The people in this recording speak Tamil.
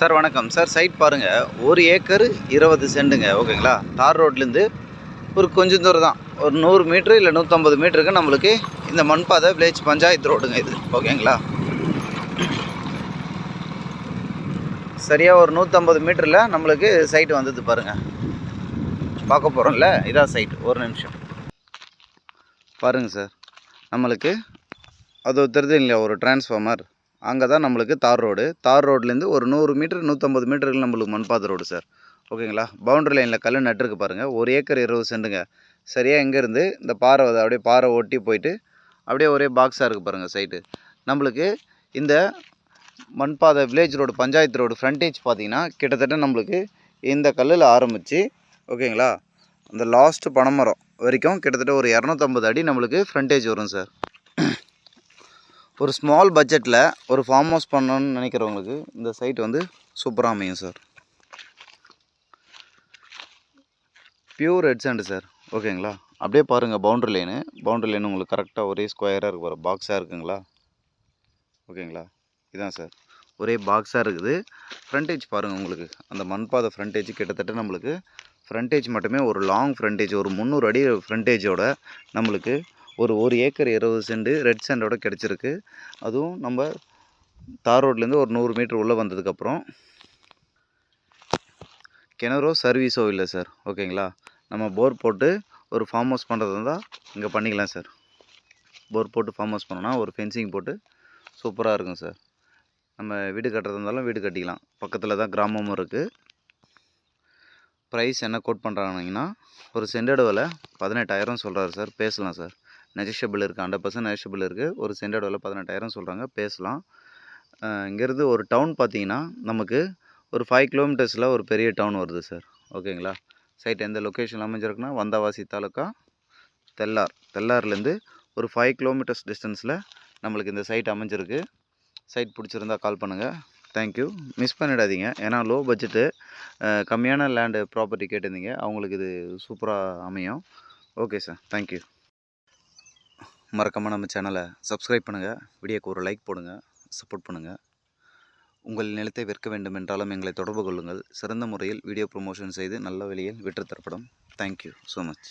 சார் வணக்கம். சார் சைட் பாருங்கள் ஒரு ஏக்கர் இருபது சென்டுங்க ஓகேங்களா? தார் ரோட்லேருந்து ஒரு கொஞ்சம் தூரம் தான் ஒரு நூறு மீட்ரு இல்லை நூற்றம்பது மீட்டருக்கு நம்மளுக்கு இந்த மண்பாதை வில்லேஜ் பஞ்சாயத்து ரோடுங்க இது ஓகேங்களா? சரியாக ஒரு நூற்றம்பது மீட்டரில் நம்மளுக்கு சைட்டு வந்தது பாருங்கள் பார்க்க போகிறோம்ல இதான் சைட் ஒரு நிமிஷம். பாருங்கள் சார். நம்மளுக்கு அது தெரியுது இல்லையா? ஒரு டிரான்ஸ்ஃபார்மர் அங்கே தான் நம்மளுக்கு தார் ரோடு. தார் ரோட்லேருந்து ஒரு நூறு மீட்டர் நூற்றம்பது மீட்டருக்கு நம்மளுக்கு மண்பாத ரோடு சார். ஓகேங்களா? பவுண்டரி லைனில் கல் நட்டுருக்கு பாருங்கள் ஒரு ஏக்கர் இருபது சென்ட்டுங்க சரியாக எங்கேருந்து இந்த பாறை அப்படியே பாறை ஒட்டி போயிட்டு அப்படியே ஒரே பாக்ஸாக இருக்குது பாருங்கள் சைட்டு நம்மளுக்கு இந்த மண்பாதை village road panchayat road frontage பார்த்தீங்கன்னா கிட்டத்தட்ட நம்மளுக்கு இந்த கல்லில் ஆரம்பித்து ஓகேங்களா? அந்த லாஸ்ட்டு பனைமரம் வரைக்கும் கிட்டத்தட்ட ஒரு இரநூத்தம்பது அடி நம்மளுக்கு ஃப்ரண்டேஜ் வரும் சார். ஒரு ஸ்மால் பட்ஜெட்டில் ஒரு ஃபார்ம் ஹவுஸ் பண்ணணும்னு நினைக்கிறவங்களுக்கு இந்த சைட் வந்து சூப்பராக அமையும் sir pure red sand sir ஓகேங்களா அப்படியே பாருங்கள் பவுண்ட்ரி லைனு பவுண்ட்ரி லைன் உங்களுக்கு கரெக்டாக ஒரே ஸ்கொயராக இருக்கு பாரு. பாக்ஸாக இருக்குங்களா? ஓகேங்களா இதான் சார் ஒரே பாக்ஸாக இருக்குது. ஃப்ரண்டேஜ் பாருங்கள் உங்களுக்கு. அந்த மண்பாதை ஃப்ரண்டேஜ் கிட்டத்தட்ட நம்மளுக்கு ஃப்ரண்டேஜ் மட்டுமே ஒரு லாங் ஃப்ரண்டேஜ் ஒரு முந்நூறு அடி ஃப்ரண்டேஜோட நம்மளுக்கு ஒரு ஒரு ஏக்கர் இருபது சென்ட் ரெட் சாண்டோட கிடச்சிருக்கு. அதுவும் நம்ம தார் ரோட்லேருந்து ஒரு நூறு மீட்ரு உள்ளே வந்ததுக்கப்புறம் கிணறோ சர்வீஸோ இல்லை சார். ஓகேங்களா? நம்ம போர் போட்டு ஒரு ஃபார்ம் ஹவுஸ் பண்ணுறது இருந்தால் இங்கே பண்ணிக்கலாம் சார். போர் போட்டு ஃபார்ம் ஹவுஸ் பண்ணோன்னா ஒரு ஃபென்சிங் போட்டு சூப்பராக இருக்கும் சார். நம்ம வீடு கட்டுறது இருந்தாலும் வீடு கட்டிக்கலாம். பக்கத்தில் தான் கிராமமும் இருக்குது ப்ரைஸ் என்ன கோட் பண்ணுறாங்கன்னா ஒரு சென்டோட விலை பதினெட்டாயிரம் சொல்கிறாரு சார். பேசலாம் சார். நெஜிஷபிள் இருக்குது ஹண்ட்ரட் பர்சன்ட் நெஜிஷபிள் இருக்குது ஒரு சென்டோட விலை பதினெட்டாயிரம் சொல்கிறாங்க பேசலாம். இங்கேருந்து ஒரு டவுன் பார்த்தீங்கன்னா நமக்கு ஒரு ஃபைவ் கிலோமீட்டர்ஸில் ஒரு பெரிய டவுன் வருது சார் ஓகேங்களா? சைட் எந்த லொக்கேஷன் அமைஞ்சிருக்குன்னா வந்தாவாசி தாலுக்கா தெல்லார். தெல்லார்லேருந்து ஒரு ஃபைவ் கிலோமீட்டர்ஸ் டிஸ்டன்ஸில் நம்மளுக்கு இந்த சைட் அமைஞ்சிருக்கு. சைட் பிடிச்சிருந்தா கால் பண்ணுங்கள் தேங்க்யூ மிஸ் பண்ணிடாதீங்க. ஏன்னா லோ பட்ஜெட்டு கம்மியான லேண்டு ப்ராப்பர்ட்டி கேட்டிருந்தீங்க. அவங்களுக்கு இது சூப்பராக அமையும். ஓகே சார் தேங்க்யூ மறக்காமல் நம்ம சேனலை சப்ஸ்கிரைப் பண்ணுங்கள் வீடியோக்கு ஒரு லைக் போடுங்க. சப்போர்ட் பண்ணுங்கள் உங்கள் நிலத்தை விற்க வேண்டும் என்றாலும் எங்களை தொடர்பு கொள்ளுங்கள். சிறந்த முறையில் வீடியோ ப்ரொமோஷன் செய்து நல்ல விலையில் விற்று தரப்படும். Thank you so much